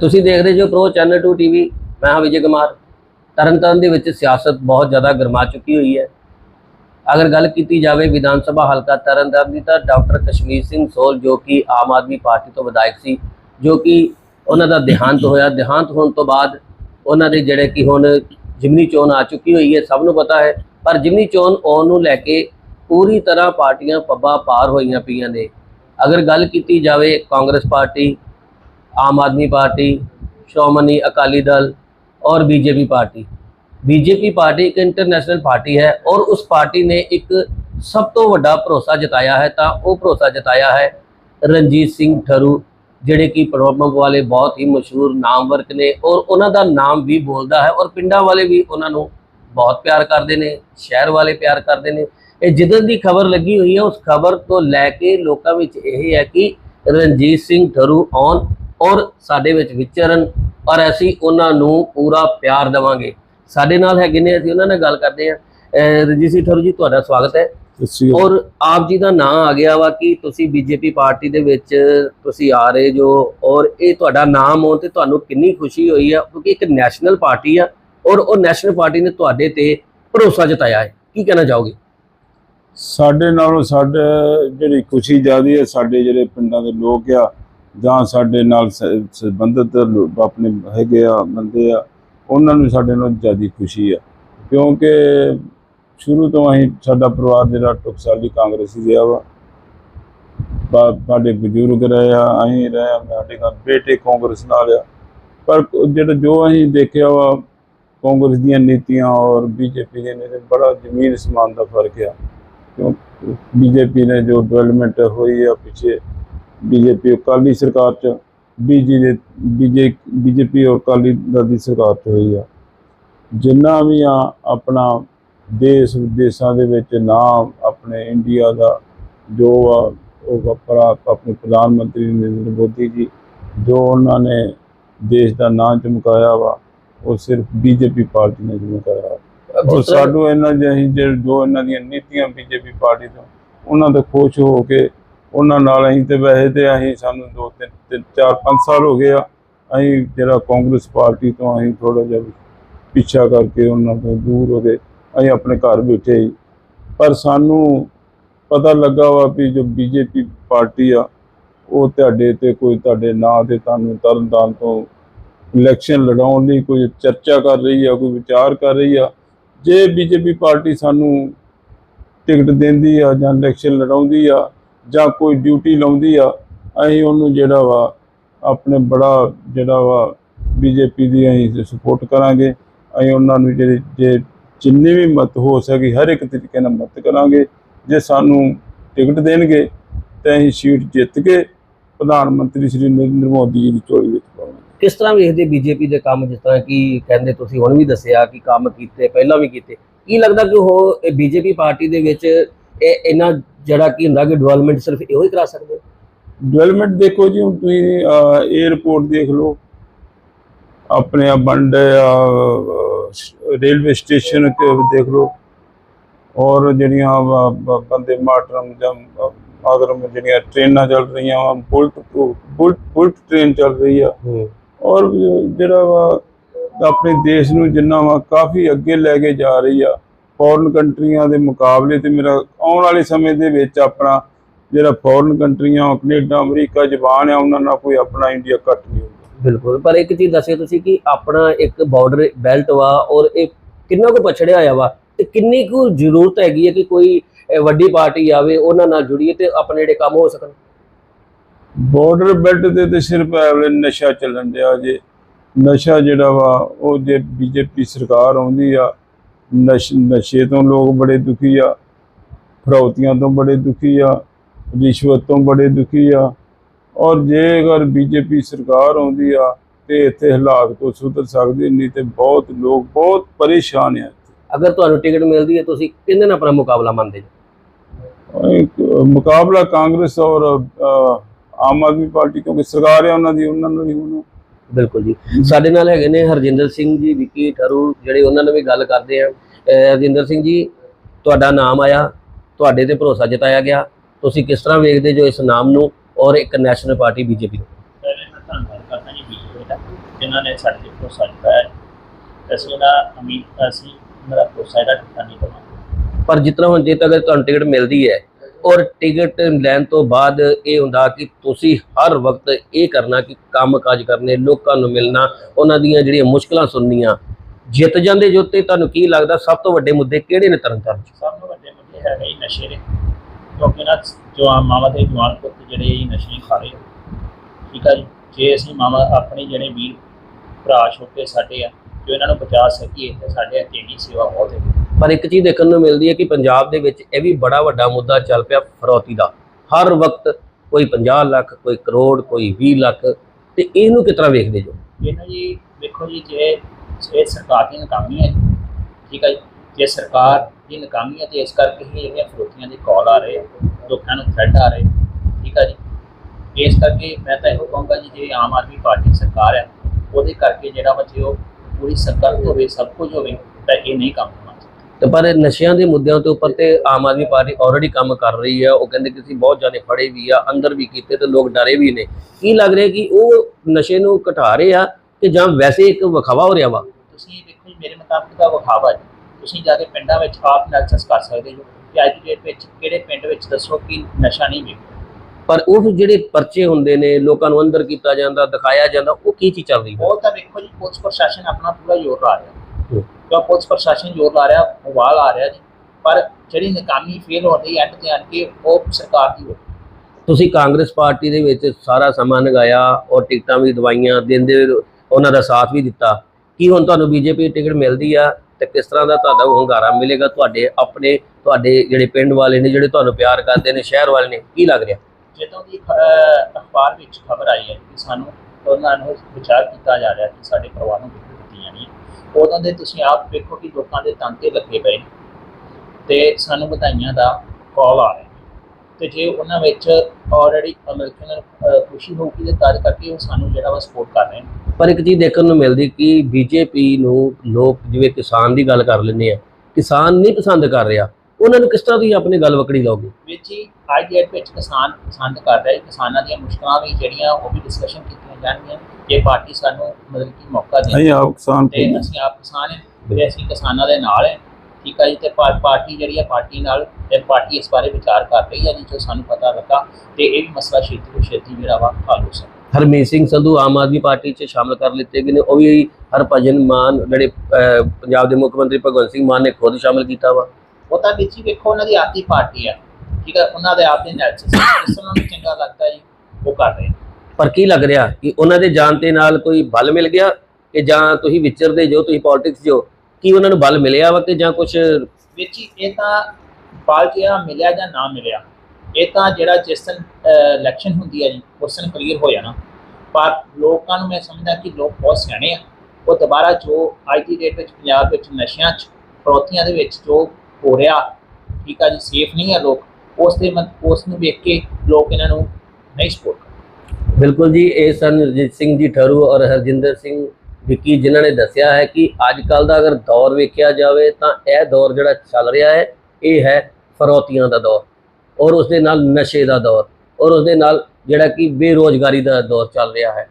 ਤੁਸੀਂ ਦੇਖ ਰਹੇ ਜੋ ਪ੍ਰੋ ਚੈਨਲ 2 ਟੀਵੀ, ਮੈਂ ਹਾਂ ਵਿਜੇ ਕੁਮਾਰ। ਤਰਨਤਾਰਨ ਦੇ ਵਿੱਚ ਸਿਆਸਤ ਬਹੁਤ ਜ਼ਿਆਦਾ ਗਰਮਾ ਚੁੱਕੀ ਹੋਈ ਹੈ। ਅਗਰ ਗੱਲ ਕੀਤੀ ਜਾਵੇ ਵਿਧਾਨ ਸਭਾ ਹਲਕਾ ਤਰਨਤਾਰਨ ਦੀ ਤਾਂ ਡਾਕਟਰ ਕਸ਼ਮੀਰ ਸਿੰਘ ਸੋਲ, ਜੋ ਕਿ ਆਮ ਆਦਮੀ ਪਾਰਟੀ ਤੋਂ ਵਿਧਾਇਕ ਸੀ, ਜੋ ਕਿ ਉਹਨਾਂ ਦਾ ਦੇਹਾਂਤ ਹੋਇਆ। ਦੇਹਾਂਤ ਹੋਣ ਤੋਂ ਬਾਅਦ ਉਹਨਾਂ ਦੇ ਜਿਹੜੇ ਕਿ ਹੁਣ ਜਿਮਨੀ ਚੋਣ ਆ ਚੁੱਕੀ ਹੋਈ ਹੈ, ਸਭ ਨੂੰ ਪਤਾ ਹੈ। ਪਰ ਜਿਮਨੀ ਚੋਣ ਆਉਣ ਨੂੰ ਲੈ ਕੇ ਪੂਰੀ ਤਰ੍ਹਾਂ ਪਾਰਟੀਆਂ ਪੱਬਾਂ ਪਾਰ ਹੋਈਆਂ ਪਈਆਂ ਨੇ। ਅਗਰ ਗੱਲ ਕੀਤੀ ਜਾਵੇ ਕਾਂਗਰਸ ਪਾਰਟੀ ਆਮ ਆਦਮੀ ਪਾਰਟੀ, ਸ਼੍ਰੋਮਣੀ ਅਕਾਲੀ ਦਲ ਔਰ ਬੀਜੇਪੀ ਪਾਰਟੀ। ਬੀਜੇਪੀ ਪਾਰਟੀ ਇੱਕ ਇੰਟਰਨੈਸ਼ਨਲ ਪਾਰਟੀ ਹੈ ਔਰ ਉਸ ਪਾਰਟੀ ਨੇ ਇੱਕ ਸਭ ਤੋਂ ਵੱਡਾ ਭਰੋਸਾ ਜਤਾਇਆ ਹੈ ਤਾਂ ਉਹ ਭਰੋਸਾ ਜਤਾਇਆ ਹੈ ਰਣਜੀਤ ਸਿੰਘ ਠਰੂ, ਜਿਹੜੇ ਕਿ ਪ੍ਰੋਗਰਾਮ ਵਾਲੇ ਬਹੁਤ ਹੀ ਮਸ਼ਹੂਰ ਨਾਮਵਰਕ ਨੇ ਔਰ ਉਹਨਾਂ ਦਾ ਨਾਮ ਵੀ ਬੋਲਦਾ ਹੈ ਔਰ ਪਿੰਡਾਂ ਵਾਲੇ ਵੀ ਉਹਨਾਂ ਨੂੰ ਬਹੁਤ ਪਿਆਰ ਕਰਦੇ ਨੇ, ਸ਼ਹਿਰ ਵਾਲੇ ਪਿਆਰ ਕਰਦੇ ਨੇ। ਇਹ ਜਿੱਦਣ ਦੀ ਖਬਰ ਲੱਗੀ ਹੋਈ ਹੈ, ਉਸ ਖਬਰ ਤੋਂ ਲੈ ਕੇ ਲੋਕਾਂ ਵਿੱਚ ਇਹ ਹੈ ਕਿ ਰਣਜੀਤ ਸਿੰਘ ਠਰੂ ਆਉਣ ਔਰ ਸਾਡੇ ਵਿੱਚ ਵਿਚਰਨ ਔਰ ਅਸੀਂ ਉਹਨਾਂ ਨੂੰ ਪੂਰਾ ਪਿਆਰ ਦੇਵਾਂਗੇ। ਸਾਡੇ ਨਾਲ ਹੈਗੇ ਨੇ ਅਸੀਂ ਉਹਨਾਂ ਨਾਲ ਗੱਲ ਕਰਦੇ ਅਹ ਰਣਜੀਤ ਸਿੰਘ ਠਰੂ ਜੀ ਤੁਹਾਡਾ ਸਵਾਗਤ ਹੈ। ਔਰ ਆਪ ਜੀ ਦਾ ਨਾਂ ਆ ਗਿਆ ਵਾ ਕਿ ਤੁਸੀਂ ਬੀਜੇਪੀ ਪਾਰਟੀ ਦੇ ਵਿੱਚ ਤੁਸੀਂ ਆ ਰਹੇ ਜੋ ਔਰ ਇਹ ਤੁਹਾਡਾ ਨਾਮ ਹੋਣ ਤੇ ਤੁਹਾਨੂੰ ਕਿੰਨੀ ਖੁਸ਼ੀ ਹੋਈ ਆ ਕਿਉਂਕਿ ਇੱਕ ਨੈਸ਼ਨਲ ਪਾਰਟੀ ਆ ਔਰ ਉਹ ਨੈਸ਼ਨਲ ਪਾਰਟੀ ਨੇ ਤੁਹਾਡੇ ਤੇ ਭਰੋਸਾ ਜਤਾਇਆ ਹੈ। ਕੀ ਕਹਿਣਾ ਚਾਹੋਗੇ? ਸਾਡੇ ਨਾਲੋਂ ਸਾਡੇ ਜਿਹੜੀ ਖੁਸ਼ੀ ਜ਼ਿਆਦੀ ਹੈ ਸਾਡੇ ਜਿਹੜੇ ਪਿੰਡਾਂ ਦੇ ਲੋਕ ਆ ਜਾਂ ਸਾਡੇ ਨਾਲ ਸ- ਸੰਬੰਧਿਤ ਆਪਣੇ ਹੈਗੇ ਆ, ਬੰਦੇ ਆ, ਉਹਨਾਂ ਨੂੰ ਸਾਡੇ ਨਾਲ ਜ਼ਿਆਦਾ ਖੁਸ਼ੀ ਆ। ਕਿਉਂਕਿ ਸ਼ੁਰੂ ਤੋਂ ਅਸੀਂ ਸਾਡਾ ਪਰਿਵਾਰ ਜਿਹੜਾ ਟੁਕਸਾਲੀ ਕਾਂਗਰਸੀ ਰਿਹਾ ਵਾ। ਸਾਡੇ ਬਜ਼ੁਰਗ ਰਹੇ ਆ, ਅਸੀਂ ਰਹੇ ਆ, ਸਾਡੇ ਘਰ ਬੇਟੇ ਕਾਂਗਰਸ ਨਾਲ ਆ। ਪਰ ਜਿਹੜਾ ਜੋ ਅਸੀਂ ਦੇਖਿਆ ਵਾ, ਕਾਂਗਰਸ ਦੀਆਂ ਨੀਤੀਆਂ ਔਰ ਬੀਜੇਪੀ ਦੀਆਂ ਨੀਤੀਆਂ, ਬੜਾ ਜ਼ਮੀਨ ਸਮਾਨ ਦਾ ਫ਼ਰਕ ਆ। ਕਿਉਂ, ਬੀਜੇਪੀ ਨੇ ਜੋ ਡਿਵੈਲਪਮੈਂਟ ਹੋਈ ਆ ਪਿੱਛੇ ਬੀਜੇਪੀ ਅਕਾਲੀ ਸਰਕਾਰ ਚ ਬੀਜੇ ਦੇ ਬੀਜੇ ਬੀਜੇਪੀ ਔਰ ਅਕਾਲੀ ਦਲ ਦੀ ਸਰਕਾਰ ਚ ਹੋਈ ਆ। ਜਿੰਨਾ ਵੀ ਆ ਆਪਣਾ ਦੇਸ਼ ਵਿਦੇਸ਼ਾਂ ਦੇ ਵਿੱਚ ਨਾਮ ਆਪਣੇ ਇੰਡੀਆ ਦਾ ਜੋ ਆ ਉਹ ਆਪਣਾ ਆਪਣੇ ਪ੍ਰਧਾਨ ਮੰਤਰੀ ਨਰਿੰਦਰ ਮੋਦੀ ਜੀ ਜੋ ਉਹਨਾਂ ਨੇ ਦੇਸ਼ ਦਾ ਨਾਂ ਚਮਕਾਇਆ ਵਾ ਉਹ ਸਿਰਫ ਬੀਜੇਪੀ ਪਾਰਟੀ ਨੇ ਚਮਕਾਇਆ ਔਰ ਸਾਨੂੰ ਇਹਨਾਂ ਜਿਹੜੇ ਜੋ ਇਹਨਾਂ ਦੀਆਂ ਨੀਤੀਆਂ ਬੀਜੇਪੀ ਪਾਰਟੀ ਤੋਂ ਉਹਨਾਂ ਤੋਂ ਖੁਸ਼ ਹੋ ਕੇ ਉਹਨਾਂ ਨਾਲ ਅਸੀਂ ਤੇ ਵੈਸੇ ਤੇ ਅਸੀਂ ਸਾਨੂੰ ਦੋ ਤਿੰਨ ਤਿੰਨ, ਚਾਰ, ਪੰਜ ਸਾਲ ਹੋ ਗਏ ਆ। ਅਸੀਂ ਜਿਹੜਾ ਕਾਂਗਰਸ ਪਾਰਟੀ ਤੋਂ ਅਸੀਂ ਥੋੜਾ ਜਿਹਾ ਪਿੱਛਾ ਕਰਕੇ ਉਹਨਾਂ ਤੋਂ ਦੂਰ ਹੋ ਗਏ। ਅਸੀਂ ਆਪਣੇ ਘਰ ਬੈਠੇ ਹੀ ਪਰ ਸਾਨੂੰ ਪਤਾ ਲੱਗਾ ਵਾ ਵੀ ਜੋ ਬੀਜੇਪੀ ਪਾਰਟੀ ਆ, ਉਹ ਤੁਹਾਡੇ ਤੇ ਕੋਈ ਤੁਹਾਡੇ ਨਾਂ ਤੇ ਤੁਹਾਨੂੰ ਤਰਨਤਾਰਨ ਤੋਂ ਇਲੈਕਸ਼ਨ ਲੜਾਉਣ ਲਈ ਕੋਈ ਚਰਚਾ ਕਰ ਰਹੀ ਆ, ਕੋਈ ਵਿਚਾਰ ਕਰ ਰਹੀ ਆ, ਜੇ ਬੀਜੇਪੀ ਪਾਰਟੀ ਸਾਨੂੰ ਟਿਕਟ ਦਿੰਦੀ ਆ ਜਾਂ ਇਲੈਕਸ਼ਨ ਲੜਾਉਂਦੀ ਆ ਜਾਂ ਕੋਈ ਡਿਊਟੀ ਲਾਉਂਦੀ ਆ, ਅਸੀਂ ਉਹਨੂੰ ਜਿਹੜਾ ਵਾ, ਆਪਣੇ ਬੜਾ ਜਿਹੜਾ ਵਾ ਬੀਜੇਪੀ ਦੀ ਅਸੀਂ ਸਪੋਰਟ ਕਰਾਂਗੇ। ਅਸੀਂ ਉਹਨਾਂ ਨੂੰ ਜਿਹੜੇ, ਜੇ ਜਿੰਨੀ ਵੀ ਮਤ ਹੋ ਸਕੇ, ਹਰ ਇੱਕ ਤਰੀਕੇ ਨਾਲ ਮਤ ਕਰਾਂਗੇ। ਜੇ ਸਾਨੂੰ ਟਿਕਟ ਦੇਣਗੇ, ਤਾਂ ਅਸੀਂ ਸੀਟ ਜਿੱਤ ਕੇ ਪ੍ਰਧਾਨ ਮੰਤਰੀ ਸ੍ਰੀ ਨਰਿੰਦਰ ਮੋਦੀ ਜੀ ਦੀ ਝੋਲੀ ਵਿੱਚ ਪਾਵਾਂਗੇ। ਕਿਸ ਤਰ੍ਹਾਂ ਵੇਖਦੇ ਬੀਜੇਪੀ ਦੇ ਕੰਮ, ਜਿਸ ਤਰ੍ਹਾਂ ਕਿ ਕਹਿੰਦੇ ਤੁਸੀਂ ਹੁਣ ਵੀ ਦੱਸਿਆ ਕਿ ਕੰਮ ਕੀਤੇ, ਪਹਿਲਾਂ ਵੀ ਕੀਤੇ? ਕੀ ਲੱਗਦਾ ਕਿ ਉਹ ਇਹ ਬੀਜੇਪੀ ਪਾਰਟੀ ਦੇ ਵਿੱਚ ਇਹ ਇਹਨਾਂ ਜਿਹੜਾ ਕੀ ਹੁੰਦਾ ਕਿ ਡਿਵੈਲਪਮੈਂਟ ਸਿਰਫ ਇਹੋ ਹੀ ਕਰਾ ਸਕਦੇ ਡਿਵੈਲਪਮੈਂਟ ਦੇਖੋ ਜੀ ਹੁਣ ਤੁਸੀਂ 에어ਪੋਰਟ ਦੇਖ ਲਓ। ਆਪਣੇ ਆ ਬੰਡ ਰੇਲਵੇ ਸਟੇਸ਼ਨ ਤੇ ਦੇਖ ਲਓ। ਔਰ ਜਿਹੜੀਆਂ ਬੰਦੇ ਮਾਤਰਮ ਜਾਂ ਮਾਤਰਮ ਜਿਹੜੀਆਂ ਟ੍ਰੇਨਾਂ ਚੱਲ ਰਹੀਆਂ ਵਾ ਬੁਲਟ ਬੁਲਟ ਬੁਲਟ ਟ੍ਰੇਨ ਚੱਲ ਰਹੀ ਆ। ਔਰ ਜਿਹੜਾ ਵਾ ਆਪਣੇ ਦੇਸ਼ ਨੂੰ ਜਿੰਨਾ ਵਾ ਕਾਫੀ ਅੱਗੇ ਲੈ ਕੇ ਜਾ ਰਹੀ ਆ। ਫੋਰਨ ਕੰਟਰੀਆਂ ਦੇ ਮੁਕਾਬਲੇ ਤੇ ਮੇਰਾ ਆਉਣ ਵਾਲੇ ਸਮੇਂ ਦੇ ਵਿੱਚ ਆਪਣਾ ਜਿਹੜਾ ਫੋਰਨ ਕੰਟਰੀਆਂ ਕੈਨੇਡਾ ਅਮਰੀਕਾ ਜਾਪਾਨ ਆ ਉਹਨਾਂ ਨਾਲ ਕੋਈ ਆਪਣਾ ਇੰਡੀਆ ਘੱਟ ਨਹੀਂ ਹੁੰਦਾ। ਬਿਲਕੁਲ ਪਰ ਇੱਕ ਚੀਜ਼ ਦੱਸਿਓ ਤੁਸੀਂ ਕਿ ਆਪਣਾ ਇੱਕ ਬਾਰਡਰ ਬੈਲਟ ਵਾ ਔਰ ਇਹ ਕਿੰਨਾ ਕੁ ਪਛੜਿਆ ਹੋਇਆ ਵਾ ਤੇ ਕਿੰਨੀ ਕੁ ਜ਼ਰੂਰਤ ਹੈਗੀ ਹੈ ਕਿ ਕੋਈ ਵੱਡੀ ਪਾਰਟੀ ਆਵੇ ਉਹਨਾਂ ਨਾਲ ਜੁੜੀਏ ਤੇ ਆਪਣੇ ਜਿਹੜੇ ਕੰਮ ਹੋ ਸਕਣ? ਬਾਰਡਰ ਬੈਲਟ ਤੇ ਤੇ ਸਿਰਫ ਇਹ ਵੇਲੇ ਨਸ਼ਾ ਚੱਲਣ ਡਿਆ ਜੇ। ਨਸ਼ਾ ਜਿਹੜਾ ਵਾ ਉਹ ਜੇ ਬੀਜੇਪੀ ਸਰਕਾਰ ਆਉਂਦੀ ਆ ਨਸ਼ ਨਸ਼ੇ ਤੋਂ ਲੋਕ ਬੜੇ ਦੁਖੀ ਆ ਫਰੌਤੀਆਂ ਤੋਂ ਬੜੇ ਦੁਖੀ ਆ ਰਿਸ਼ਵਤ ਤੋਂ ਬੜੇ ਦੁਖੀ ਆ। ਔਰ ਜੇ ਅਗਰ ਬੀਜੇਪੀ ਸਰਕਾਰ ਆਉਂਦੀ ਆ ਤੇ ਇੱਥੇ ਹਾਲਾਤ ਕੋ ਸੁਧਰ ਸਕਦੇ ਨਹੀਂ ਤੇ ਬਹੁਤ ਲੋਕ ਬਹੁਤ ਪਰੇਸ਼ਾਨ ਆ ਅਗਰ ਤੁਹਾਨੂੰ ਟਿਕਟ ਮਿਲਦੀ ਹੈ ਤੁਸੀਂ ਕਿਹਦੇ ਨਾਲ ਆਪਣਾ ਮੁਕਾਬਲਾ ਮੰਨਦੇ ਇੱਕ ਮੁਕਾਬਲਾ ਕਾਂਗਰਸ ਔਰ ਆਮ ਆਦਮੀ ਪਾਰਟੀ ਕਿਉਂਕਿ ਸਰਕਾਰ ਹੈ ਉਹਨਾਂ ਦੀ ਉਹਨਾਂ ਨੂੰ ਹੀ ਉਹਨੂੰ ਬਿਲਕੁਲ ਜੀ। ਸਾਡੇ ਨਾਲ ਹੈਗੇ ਨੇ ਹਰਜਿੰਦਰ ਸਿੰਘ ਜੀ ਵਿੱਕੀ ਠਰੂ ਜਿਹੜੇ ਉਹਨਾਂ ਨਾਲ ਵੀ ਗੱਲ ਕਰਦੇ ਆ। ਹਰਜਿੰਦਰ ਸਿੰਘ ਜੀ ਤੁਹਾਡਾ ਨਾਮ ਆਇਆ ਤੁਹਾਡੇ ਤੇ ਭਰੋਸਾ ਜਤਾਇਆ ਗਿਆ। ਤੁਸੀਂ ਕਿਸ ਤਰ੍ਹਾਂ ਵੇਖਦੇ ਜੋ ਇਸ ਨਾਮ ਨੂੰ ਔਰ ਇੱਕ ਨੈਸ਼ਨਲ ਪਾਰਟੀ ਬੀਜੇਪੀ ਨੂੰ? ਧੰਨਵਾਦ ਕਰਦਾ ਜੀ ਬੀਜੇਪੀ ਦਾ ਜਿਨ੍ਹਾਂ ਨੇ ਸਾਡੇ ਤੇ ਭਰੋਸਾ ਜਤਾਇਆ। ਅਸੀਂ ਉਹਦਾ ਉਮੀਦ ਅਸੀਂ ਮੇਰਾ ਭਰੋਸਾ ਇਹਦਾ ਟੁੱਟਾ ਨਹੀਂ ਕਰਾਂਗੇ ਪਰ ਜਿਤਨਾ ਹੁਣ ਜੇ ਤੱਕ ਤੁਹਾਨੂੰ ਟਿਕਟ ਮਿਲਦੀ ਹੈ ਔਰ ਟਿਕਟ ਲੈਣ ਤੋਂ ਬਾਅਦ ਇਹ ਹੁੰਦਾ ਕਿ ਤੁਸੀਂ ਹਰ ਵਕਤ ਇਹ ਕਰਨਾ ਕਿ ਕੰਮ ਕਾਜ ਕਰਨੇ, ਲੋਕਾਂ ਨੂੰ ਮਿਲਣਾ, ਉਹਨਾਂ ਦੀਆਂ ਜਿਹੜੀਆਂ ਮੁਸ਼ਕਲਾਂ ਸੁਣਨੀਆਂ, ਜਿੱਤ ਜਾਂਦੇ ਜੋ ਤੇ ਤੁਹਾਨੂੰ ਕੀ ਲੱਗਦਾ ਸਭ ਤੋਂ ਵੱਡੇ ਮੁੱਦੇ ਕਿਹੜੇ ਨੇ ਤਰਨਤਾਰਨ 'ਚ? ਸਭ ਤੋਂ ਵੱਡੇ ਮੁੱਦੇ ਹੈਗੇ ਜੀ ਨਸ਼ੇ ਦੇ ਕਿਉਂਕਿ ਨਾ ਜਵਾਨ ਮਾਵਾਂ ਦੇ ਜਵਾਨ ਪੁੱਤ ਜਿਹੜੇ ਨਸ਼ੇ ਖਾ ਰਹੇ ਠੀਕ ਆ ਜੀ? ਜੇ ਅਸੀਂ ਮਾਵਾਂ ਆਪਣੇ ਜਿਹੜੇ ਵੀਰ ਭਰਾ, ਛੋਟੇ ਸਾਡੇ ਆ, ਜੋ ਇਹਨਾਂ ਨੂੰ ਬਚਾ ਸਕੀਏ ਤੇ ਸਾਡੇ ਹੱਥ ਦੀ ਸੇਵਾ ਬਹੁਤ ਹੈ ਪਰ ਇੱਕ ਚੀਜ਼ ਦੇਖਣ ਨੂੰ ਮਿਲਦੀ ਹੈ ਕਿ ਪੰਜਾਬ ਦੇ ਵਿੱਚ ਇਹ ਵੀ ਬੜਾ ਵੱਡਾ ਮੁੱਦਾ ਚੱਲ ਪਿਆ ਫਰੋਤੀ ਦਾ। ਹਰ ਵਕਤ ਕੋਈ 50 ਲੱਖ, ਕੋਈ ਕਰੋੜ, ਕੋਈ 20 ਲੱਖ ਤੇ ਇਹਨੂੰ ਕਿਸ ਤਰ੍ਹਾਂ ਵੇਖਦੇ ਜੋ? ਇਹਨਾਂ ਜੀ, ਵੇਖੋ ਜੀ, ਜੇ ਇਹ ਸਰਕਾਰ ਦੀ ਨਾਕਾਮੀ ਹੈ ਠੀਕ ਹੈ ਜੀ, ਜੇ ਸਰਕਾਰ ਦੀ ਨਾਕਾਮੀ ਹੈ ਤੇ ਇਸ ਕਰਕੇ ਹੀ ਇਹ ਫਰੋਤੀਆਂ ਦੇ ਕਾਲ ਆ ਰਹੇ, ਲੋਕਾਂ ਨੂੰ ਥ੍ਰੈਟ ਆ ਰਹੇ, ਠੀਕ ਹੈ ਜੀ। ਇਸ ਕਰਕੇ ਮੈਂ ਤਾਂ ਇਹੋ ਕਹੂੰਗਾ ਜੀ, ਜੇ ਆਮ ਆਦਮੀ ਪਾਰਟੀ ਸਰਕਾਰ ਹੈ ਉਹਦੇ ਕਰਕੇ ਜਿਹੜਾ ਬੱਚੇ ਉਹ ਪੂਰੀ ਸੰਕਲਪ ਹੋਵੇ, ਸਭ ਕੁਝ ਹੋਵੇ, ਤਾਂ ਇਹ ਨਹੀਂ ਕੰਮ ਤੇ ਪਰ ਇਹ ਨਸ਼ਿਆਂ ਦੇ ਮੁੱਦਿਆਂ ਦੇ ਉੱਪਰ ਤੇ ਆਮ ਆਦਮੀ ਪਾਰਟੀ ਆਲਰੇਡੀ ਕੰਮ ਕਰ ਰਹੀ ਹੈ ਉਹ ਕਹਿੰਦੇ ਕਿ ਅਸੀਂ ਬਹੁਤ ਜ਼ਿਆਦਾ ਫੜੇ ਵੀ ਆ ਅੰਦਰ ਵੀ ਕੀਤੇ ਤੇ ਲੋਕ ਡਰੇ ਵੀ ਨੇ। ਕੀ ਲੱਗ ਰਿਹਾ ਕਿ ਉਹ ਨਸ਼ੇ ਨੂੰ ਘਟਾ ਰਹੇ ਆ ਕਿ ਜਾਂ ਵੈਸੇ ਇੱਕ ਵਿਖਾਵਾ ਹੋ ਰਿਹਾ ਵਾ? ਤੁਸੀਂ ਜੀ ਮੇਰੇ ਮੁਤਾਬਕ ਦਾ ਵਿਖਾਵਾ ਤੁਸੀਂ ਜਾ ਕੇ ਪਿੰਡਾਂ ਵਿੱਚ ਆਪ ਐਕਸੈਸ ਕਰ ਸਕਦੇ ਹੋ। ਕਿ ਅੱਜ ਦੀ ਡੇਟ ਵਿੱਚ ਕਿਹੜੇ ਪਿੰਡ ਵਿੱਚ ਦੱਸੋ ਕਿ ਨਸ਼ਾ ਨਹੀਂ ਵਿਕਦਾ ਪਰ ਉਹ ਜਿਹੜੇ ਪਰਚੇ ਹੁੰਦੇ ਨੇ ਲੋਕਾਂ ਨੂੰ ਅੰਦਰ ਕੀਤਾ ਜਾਂਦਾ ਦਿਖਾਇਆ ਜਾਂਦਾ ਉਹ ਕੀ ਚੀਜ਼ ਚੱਲ ਰਹੀ ਹੈ ਉਹ ਤਾਂ ਵੇਖੋ ਜੀ ਪੁਲਿਸ ਪ੍ਰਸ਼ਾਸਨ ਆਪਣਾ ਪੂਰਾ ਜ਼ੋਰ ਲਾ ਰਿਹਾ। ਕਿਉਂ ਪੁਲਿਸ ਪ੍ਰਸ਼ਾਸਨ ਜ਼ੋਰ ਲਾ ਰਿਹਾ ਉਵਾਲ ਆ ਰਿਹਾ ਜੀ। ਪਰ ਜਿਹੜੀ ਨਾਕਾਮੀ ਫੇਲ ਹੋ ਰਹੀ ਐਂਡ ਤੇ ਆਣ ਕੇ ਉਹ ਸਰਕਾਰ ਦੀ ਹੋ। ਤੁਸੀਂ ਕਾਂਗਰਸ ਪਾਰਟੀ ਦੇ ਵਿੱਚ ਸਾਰਾ ਸਮਾਂ ਲਗਾਇਆ ਔਰ ਟਿਕਟਾਂ ਵੀ ਦਵਾਈਆਂ ਦਿੰਦੇ ਉਹਨਾਂ ਦਾ ਸਾਥ ਵੀ ਦਿੱਤਾ। ਕੀ ਹੁਣ ਤੁਹਾਨੂੰ ਬੀਜੇਪੀ ਟਿਕਟ ਮਿਲਦੀ ਆ ਤੇ ਕਿਸ ਤਰ੍ਹਾਂ ਦਾ ਤੁਹਾਡਾ ਹੰਗਾਰਾ ਮਿਲੇਗਾ? ਤੁਹਾਡੇ ਆਪਣੇ ਤੁਹਾਡੇ ਜਿਹੜੇ ਪਿੰਡ ਵਾਲੇ ਨੇ ਜਿਹੜੇ ਤੁਹਾਨੂੰ ਪਿਆਰ ਕਰਦੇ ਨੇ ਸ਼ਹਿਰ ਵਾਲੇ ਨੇ ਕੀ ਲੱਗ ਰਿਹਾ? ਜਦੋਂ ਦੀ ਅਖਬਾਰ ਵਿੱਚ ਖਬਰ ਆਈ ਹੈ ਕਿ ਸਾਨੂੰ ਉਹਨਾਂ ਨੂੰ ਵਿਚਾਰ ਕੀਤਾ ਜਾ ਰਿਹਾ ਕਿ ਸਾਡੇ ਪਰਿਵਾਰ ਨੂੰ ਉਦੋਂ ਦੇ ਤੁਸੀਂ ਆਪ ਵੇਖੋ ਕਿ ਲੋਕਾਂ ਦੇ ਤਾਂਤੇ ਲੱਗੇ ਪਏ ਨੇ। ਤੇ ਸਾਨੂੰ ਵਧਾਈਆਂ ਦਾ ਕਾਲ ਆ ਰਿਹਾ ਤੇ ਜੇ ਉਹਨਾਂ ਵਿੱਚ ਆਲਰੇਡੀ ਅਮਰੀਕਨ ਖੁਸ਼ੀ ਹੋਊਗੀ ਤੇ ਤਦ ਕਰਕੇ ਉਹ ਸਾਨੂੰ ਜਿਹੜਾ ਵਾ ਸਪੋਰਟ ਕਰ ਰਹੇ ਨੇ। ਪਰ ਇੱਕ ਚੀਜ਼ ਦੇਖਣ ਨੂੰ ਮਿਲਦੀ ਕਿ ਬੀਜੇਪੀ ਨੂੰ ਲੋਕ ਜਿਵੇਂ ਕਿਸਾਨ ਦੀ ਗੱਲ ਕਰ ਲੈਂਦੇ ਆ ਕਿਸਾਨ ਨਹੀਂ ਪਸੰਦ ਕਰ ਰਿਹਾ। ਉਹਨਾਂ ਨੂੰ ਕਿਸ ਤਰ੍ਹਾਂ ਤੁਸੀਂ ਆਪਣੀ ਗੱਲ ਵਕੜੀ ਲਾਓਗੇ? ਵਿੱਚ ਹੀ ਅੱਜ ਦੀ ਵਿੱਚ ਕਿਸਾਨ ਪਸੰਦ ਕਰ ਰਿਹਾ ਹੈ। ਕਿਸਾਨਾਂ ਦੀਆਂ ਮੁਸ਼ਕਲਾਂ ਵੀ ਜਿਹੜੀਆਂ ਉਹ ਵੀ ਡਿਸਕਸ਼ਨ ਕੀਤੀਆਂ ਜਾਣਗੀਆਂ। ਜੇ ਪਾਰਟੀ ਸਾਨੂੰ ਮਤਲਬ ਕਿ ਮੌਕਾ ਦੇ ਅਸੀਂ ਆਪ ਕਿਸਾਨ ਤੇ ਅਸੀਂ ਆਪ ਕਿਸਾਨ ਹਾਂ ਤੇ ਅਸੀਂ ਕਿਸਾਨਾਂ ਦੇ ਨਾਲ ਹੈ ਠੀਕ ਹੈ ਜੀ? ਤੇ ਪਾ- ਪਾਰਟੀ ਜਿਹੜੀ ਹੈ ਪਾਰਟੀ ਨਾਲ ਤੇ ਪਾਰਟੀ ਇਸ ਬਾਰੇ ਵਿਚਾਰ ਕਰ ਰਹੀ ਹੈ ਜੀ ਜੋ ਸਾਨੂੰ ਪਤਾ ਲੱਗਾ ਤੇ ਇਹ ਵੀ ਮਸਲਾ ਛੇਤੀ ਤੋਂ ਛੇਤੀ ਜਿਹੜਾ ਵਾ ਹੱਲ ਹੋ ਸਕਦਾ ਹਰਮੀਤ ਸਿੰਘ ਸੰਧੂ ਆਮ ਆਦਮੀ ਪਾਰਟੀ 'ਚ ਸ਼ਾਮਲ ਕਰ ਲਿੱਤੇ ਗਏ ਨੇ ਉਹ ਵੀ ਹਰਭਜਨ ਮਾਨ ਜਿਹੜੇ ਅਹ, ਪੰਜਾਬ ਦੇ ਮੁੱਖ ਮੰਤਰੀ ਭਗਵੰਤ ਸਿੰਘ ਮਾਨ ਨੇ ਖੁਦ ਸ਼ਾਮਲ ਕੀਤਾ ਵਾ। ਉਹ ਤਾਂ ਵਿੱਚ ਹੀ ਵੇਖੋ ਉਹਨਾਂ ਦੀ ਆਪਦੀ ਪਾਰਟੀ ਹੈ ਠੀਕ ਹੈ ਉਹਨਾਂ ਦੇ ਆਪ ਦੇ ਐਨਾਲਿਸਿਸ ਜਿਸ ਉਹਨਾਂ ਨੂੰ ਚੰਗਾ ਲੱਗਦਾ ਜੀ ਉਹ ਕਰ ਰਹੇ ਨੇ। ਪਰ ਕੀ ਲੱਗ ਰਿਹਾ ਕਿ ਉਹਨਾਂ ਦੇ ਜਾਣ ਤੇ ਨਾਲ ਕੋਈ ਬਲ ਮਿਲ ਗਿਆ ਕਿ ਜਾਂ ਤੁਸੀਂ ਵਿਚਰਦੇ ਜੋ, ਤੁਸੀਂ ਪੋਲਿਟਿਕਸ ਜੋ, ਕੀ ਉਹਨਾਂ ਨੂੰ ਬਲ ਮਿਲਿਆ ਵਾ ਕਿ ਜਾਂ ਕੁਝ ਵਿੱਚ ਹੀ ਇਹ ਤਾਂ ਬਲ ਜਿਹੜਾ ਮਿਲਿਆ ਜਾਂ ਨਾ ਮਿਲਿਆ, ਇਹ ਤਾਂ ਜਿਹੜਾ ਜਿਸ ਦਿਨ ਇਲੈਕਸ਼ਨ ਹੁੰਦੀ ਹੈ ਜੀ, ਉਸ ਦਿਨ ਕਲੀਅਰ ਹੋ ਜਾਣਾ ਪਰ ਲੋਕਾਂ ਨੂੰ ਮੈਂ ਸਮਝਦਾ ਕਿ ਲੋਕ ਬਹੁਤ ਸਿਆਣੇ ਆ। ਉਹ ਦੁਬਾਰਾ ਜੋ ਅੱਜ ਦੀ ਡੇਟ ਵਿੱਚ ਪੰਜਾਬ ਵਿੱਚ ਨਸ਼ਿਆਂ 'ਚ, ਫਰੋਤੀਆਂ ਦੇ ਵਿੱਚ ਜੋ ਹੋ ਰਿਹਾ, ਠੀਕ ਆ ਜੀ ਸੇਫ ਨਹੀਂ ਹੈ ਲੋਕ, ਉਸ ਦੇ ਉਸ ਨੂੰ ਵੇਖ ਕੇ ਲੋਕ ਇਹਨਾਂ ਨੂੰ ਨਹੀਂ ਸਪੋਰਟ ਬਿਲਕੁਲ ਜੀ, ਇਹ ਸਨ ਰਜੀਤ ਸਿੰਘ ਜੀ ਠਰੂ ਔਰ ਹਰਜਿੰਦਰ ਸਿੰਘ ਵਿੱਕੀ, ਜਿਨ੍ਹਾਂ ਨੇ ਦੱਸਿਆ ਹੈ ਕਿ ਅੱਜ ਕੱਲ ਦਾ ਅਗਰ ਦੌਰ ਵੇਖਿਆ ਜਾਵੇ ਤਾਂ ਇਹ ਦੌਰ ਜਿਹੜਾ ਚੱਲ ਰਿਹਾ ਹੈ, ਇਹ ਹੈ ਫਰੋਤੀਆਂ ਦਾ ਦੌਰ ਔਰ ਉਸ ਦੇ ਨਾਲ ਨਸ਼ੇ ਦਾ ਦੌਰ ਔਰ ਉਸ ਦੇ ਨਾਲ ਜਿਹੜਾ ਕਿ ਬੇਰੋਜ਼ਗਾਰੀ ਦਾ ਦੌਰ ਚੱਲ ਰਿਹਾ ਹੈ।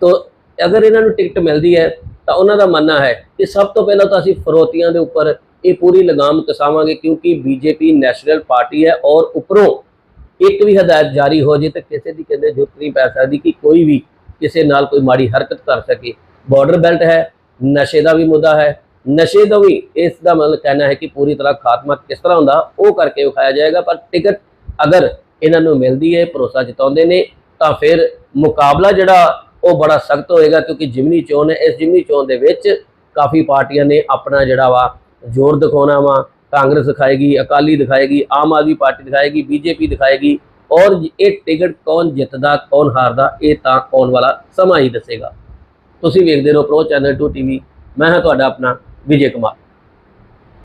ਤੋ ਅਗਰ ਇਹਨਾਂ ਨੂੰ ਟਿਕਟ ਮਿਲਦੀ ਹੈ, ਤਾਂ ਉਹਨਾਂ ਦਾ ਮੰਨਣਾ ਹੈ ਕਿ ਸਭ ਤੋਂ ਪਹਿਲਾਂ ਤਾਂ ਅਸੀਂ ਫਰੋਤੀਆਂ ਦੇ ਉੱਪਰ ਇਹ ਪੂਰੀ ਲਗਾਮ ਕਸਾਵਾਂਗੇ ਕਿਉਂਕਿ ਬੀਜੇਪੀ ਨੈਸ਼ਨਲ ਪਾਰਟੀ ਹੈ ਔਰ ਉੱਪਰੋਂ ਇੱਕ ਵੀ ਹਦਾਇਤ ਜਾਰੀ ਹੋ ਜੇ ਤਾਂ ਕਿਸੇ ਦੀ ਕਹਿੰਦੇ ਜ਼ਰੂਰਤ ਨਹੀਂ ਪੈ ਸਕਦੀ ਕਿ ਕੋਈ ਵੀ ਕਿਸੇ ਨਾਲ ਕੋਈ ਮਾੜੀ ਹਰਕਤ ਕਰ ਸਕੇ। ਬਾਰਡਰ ਬੈਲਟ ਹੈ, ਨਸ਼ੇ ਦਾ ਵੀ ਮੁੱਦਾ ਹੈ। ਨਸ਼ੇ ਦਾ ਵੀ ਇਸ ਦਾ ਮਤਲਬ ਕਹਿਣਾ ਹੈ ਕਿ ਪੂਰੀ ਤਰ੍ਹਾਂ ਖਾਤਮਾ ਕਿਸ ਤਰ੍ਹਾਂ ਹੁੰਦਾ, ਉਹ ਕਰਕੇ ਵਿਖਾਇਆ ਜਾਏਗਾ। ਪਰ ਟਿਕਟ ਅਗਰ ਇਹਨਾਂ ਨੂੰ ਮਿਲਦੀ ਹੈ, ਭਰੋਸਾ ਜਿਤਾਉਂਦੇ ਨੇ, ਤਾਂ ਫਿਰ ਮੁਕਾਬਲਾ ਜਿਹੜਾ ਉਹ ਬੜਾ ਸਖਤ ਹੋਏਗਾ ਕਿਉਂਕਿ ਜਿਮਨੀ ਚੋਣ ਹੈ। ਇਸ ਜਿਮਨੀ ਚੋਣ ਦੇ ਵਿੱਚ ਕਾਫੀ ਪਾਰਟੀਆਂ ਨੇ ਆਪਣਾ ਜਿਹੜਾ ਵਾ ਜ਼ੋਰ ਦਿਖਾਉਣਾ ਵਾ। ਕਾਂਗਰਸ ਦਿਖਾਏਗੀ, ਅਕਾਲੀ ਦਿਖਾਏਗੀ, ਆਮ ਆਦਮੀ ਪਾਰਟੀ ਦਿਖਾਏਗੀ, ਬੀਜੇਪੀ ਦਿਖਾਏਗੀ, ਔਰ ਇਹ ਟਿਕਟ ਕੌਣ ਜਿੱਤਦਾ, ਕੌਣ ਹਾਰਦਾ, ਇਹ ਤਾਂ ਆਉਣ ਵਾਲਾ ਸਮਾਂ ਹੀ ਦੱਸੇਗਾ। ਤੁਸੀਂ ਵੇਖਦੇ ਰਹੋ ਪ੍ਰੋ ਚੈਨਲ 2 ਟੀਵੀ, ਮੈਂ ਹਾਂ ਤੁਹਾਡਾ ਆਪਣਾ ਵਿਜੇ ਕੁਮਾਰ।